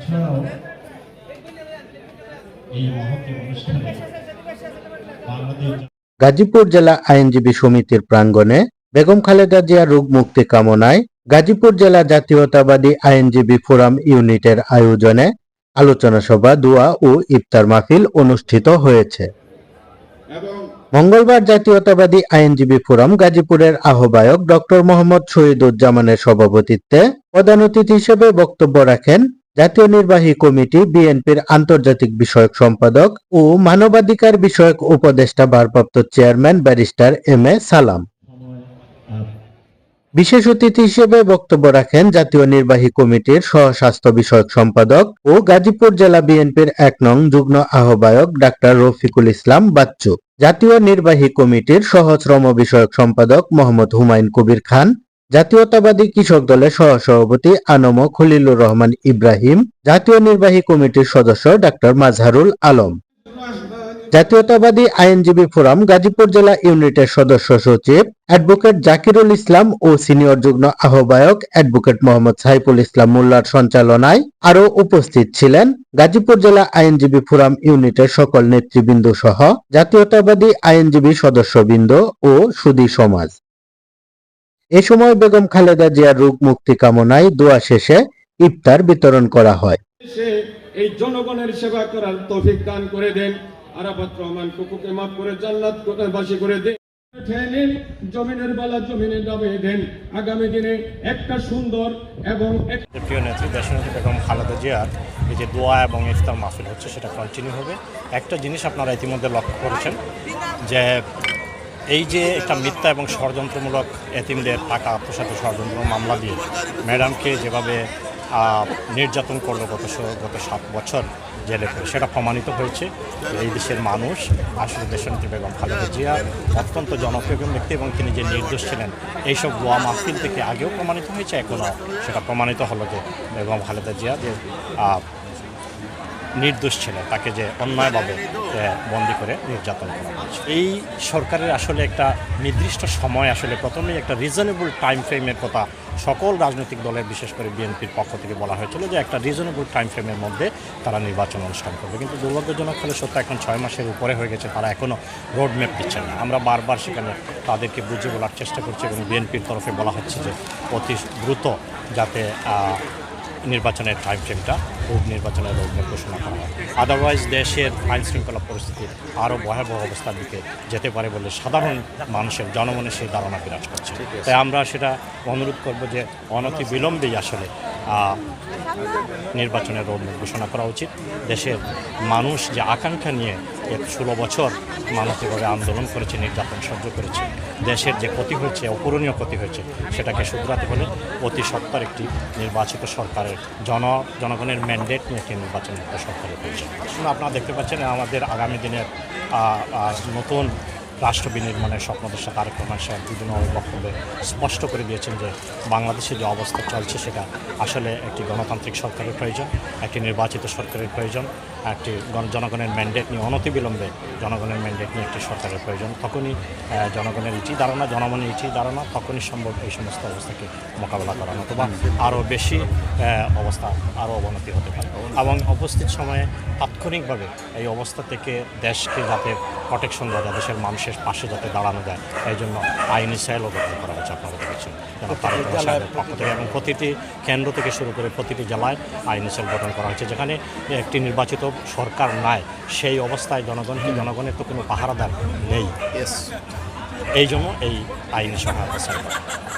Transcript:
এছাড়াও এই মহতি অনুষ্ঠানে বাংলাদেশ গাজীপুর জেলা আইনজীবী সমিতির প্রাঙ্গণে বেগম খালেদা জিয়া রোগ মুক্তি কামনায় গাজীপুর জেলা জাতীয়তাবাদী আইনজীবী ফোরাম ইউনিটের আয়োজনে আলোচনা সভা দোয়া ও ইফতার মাহফিল অনুষ্ঠিত হয়েছে। মঙ্গলবার জাতীয়তাবাদী আইনজীবী ফোরাম গাজীপুরের আহ্বায়ক ডক্টর মোহাম্মদ শহীদুজ্জামানের সভাপতিত্বে প্রধান অতিথি হিসেবে বক্তব্য রাখেন জাতীয় নির্বাহী কমিটি বিএনপির আন্তর্জাতিক বিষয়ক সম্পাদক ও মানবাধিকার বিষয়ক উপদেষ্টা ভারপ্রাপ্ত চেয়ারম্যান ব্যারিস্টার এম এ সালাম। বিশেষ অতিথি হিসেবে বক্তব্য রাখেন জাতীয় নির্বাহী কমিটির সহ স্বাস্থ্য বিষয়ক সম্পাদক ও গাজীপুর জেলা বিএনপির এক নং যুগ্ম আহ্বায়ক ডাক্তার রফিকুল ইসলাম বাচ্চু। জাতীয় নির্বাহী কমিটির সহ শ্রম বিষয়ক সম্পাদক মোহাম্মদ হুমায়ুন কবির খান জাতীয়তাবাদী কৃষক দলের সহ সভাপতি আনম খলিলুর রহমান ইব্রাহিম, জাতীয় নির্বাহী কমিটির সদস্য ডাক্তার মাজহারুল আলম। জাতীয়তাবাদী আইনজীবী ফোরাম গাজীপুর জেলা ইউনিটের সদস্য সচিব অ্যাডভোকেট জাকিরুল ইসলাম ও সিনিয়র যুগ্ম আহ্বায়ক অ্যাডভোকেট মোহাম্মদ সাইফুল ইসলাম মোল্লার সঞ্চালনায় আরও উপস্থিত ছিলেন গাজীপুর জেলা আইনজীবী ফোরাম ইউনিটের সকল নেতৃবৃন্দ সহ জাতীয়তাবাদী আইনজীবী সদস্যবৃন্দ ও সুদী সমাজ। এ সময় বেগম খালেদা জিয়ার রোগ মুক্তি কামনায় দোয়া শেষে ইফতার বিতরণ করা হয়। সে এই জনগণের সেবা করার তৌফিক দান করে দেন। আরাফাত রহমান কুকুকে মাফ করে জান্নাত বাসী করে দেন। জমিনের বালা জমিনে নামিয়ে দেন। আগামী দিনে একটা সুন্দর এবং প্রিয় নেত্রী দেশনেত্রী বেগম খালেদা জিয়ার এই যে দোয়া এবং ইফতার মাহফিল হচ্ছে সেটা কন্টিনিউ হবে। একটা জিনিস আপনারা ইতিমধ্যে লক্ষ্য করেছেন যে এই যে একটা মিথ্যা এবং ষড়যন্ত্রমূলক এতিমদের টাকা আত্মসাত ষড়যন্ত্র মামলা দিয়ে ম্যাডামকে যেভাবে নির্যাতন করল গত গত সাত বছর জেলে করে সেটা প্রমাণিত হয়েছে এই দেশের মানুষ আসলে দেশনেত্রী বেগম খালেদা জিয়া অত্যন্ত জনপ্রিয় ব্যক্তি এবং তিনি যে নির্দোষ ছিলেন, এইসব গোয়া মাহফিল থেকে আগেও প্রমাণিত হয়েছে, এখনও সেটা প্রমাণিত হলো যে বেগম খালেদা জিয়া যে নির্দোষ ছিলেন তাকে যে অন্যায়ভাবে বন্দি করে নির্যাতন করা হয়েছে। এই সরকারের আসলে একটা নির্দিষ্ট সময়, আসলে প্রথমেই একটা রিজনেবল টাইম ফ্রেমের কথা সকল রাজনৈতিক দলের, বিশেষ করে বিএনপির পক্ষ থেকে বলা হয়েছিল যে একটা রিজনেবল টাইম ফ্রেমের মধ্যে তারা নির্বাচন অনুষ্ঠান করবে। কিন্তু দুর্ভাগ্যজনক হলে সত্য, এখন ছয় মাসের উপরে হয়ে গেছে, তারা এখনও রোড ম্যাপ দিচ্ছেন না। আমরা বারবার সেখানে তাদেরকে বুঝে বলার চেষ্টা করছি এবং বিএনপির তরফে বলা হচ্ছে যে অতি দ্রুত যাতে নির্বাচনের টাইম ফ্রেমটা নির্বাচনের রোডম্যাপ ঘোষণা করা হয়। আদারওয়াইজ দেশের আইন শৃঙ্খলা পরিস্থিতি আরও ভয়াবহ অবস্থার দিকে যেতে পারে বলে সাধারণ মানুষের জনমনে সেই ধারণা বিরাজ করছে। তাই আমরা সেটা অনুরোধ করব যে অনতি বিলম্বেই আসলে নির্বাচনের রোডম্যাপ ঘোষণা করা উচিত। দেশের মানুষ যে আকাঙ্ক্ষা নিয়ে এক ষোলো বছর মানসিকভাবে আন্দোলন করেছে, নির্যাতন সহ্য করেছে। দেশের যে ক্ষতি হয়েছে, অপূরণীয় ক্ষতি হয়েছে, সেটাকে শুধরাতে হলে অতি সত্তর একটি নির্বাচিত সরকারের জন, জনগণের ম্যান্ডেট নিয়ে একটি নির্বাচন সরকারের প্রয়োজন আপনারা দেখতে পাচ্ছেন আমাদের আগামী দিনের নতুন রাষ্ট্র বিনির্মাণের স্বপ্নদর্শা তারেক রহমান সাহেব বিভিন্ন বক্তব্যে স্পষ্ট করে দিয়েছেন যে বাংলাদেশে যে অবস্থা চলছে সেটা আসলে একটি গণতান্ত্রিক সরকারের প্রয়োজন, একটি নির্বাচিত সরকারের প্রয়োজন, একটি জনগণের ম্যান্ডেট নিয়ে অনতিবিলম্বে জনগণের ম্যান্ডেট নিয়ে একটি সরকারের প্রয়োজন। তখনই জনগণের ইটি ধারণা, জনগণের ইটি ধারণা, তখনই সম্ভব এই সমস্ত অবস্থাকে মোকাবেলা করা অথবা আরও বেশি অবস্থা আরও অবনতি হতে পারে। এবং উপস্থিত সময়ে তাৎক্ষণিকভাবে এই অবস্থা থেকে দেশকে যাতে প্রোটেকশন দেওয়া যায় দেশের মানুষের পাশে যাতে দাঁড়ানো যায়। এই জন্য আইনি সাইলও গঠন করা হয়েছে আপনারা দেখেছেন। পক্ষ থেকে এবং প্রতিটি কেন্দ্র থেকে শুরু করে প্রতিটি জেলায় আইনি সেল গঠন করা হয়েছে যেখানে একটি নির্বাচিত সরকার নাই সেই অবস্থায় জনগণ জনগণকে জনগণের তো কোনো পাহারাদার নেই। এই জন্য এই আইনি সহায়তা।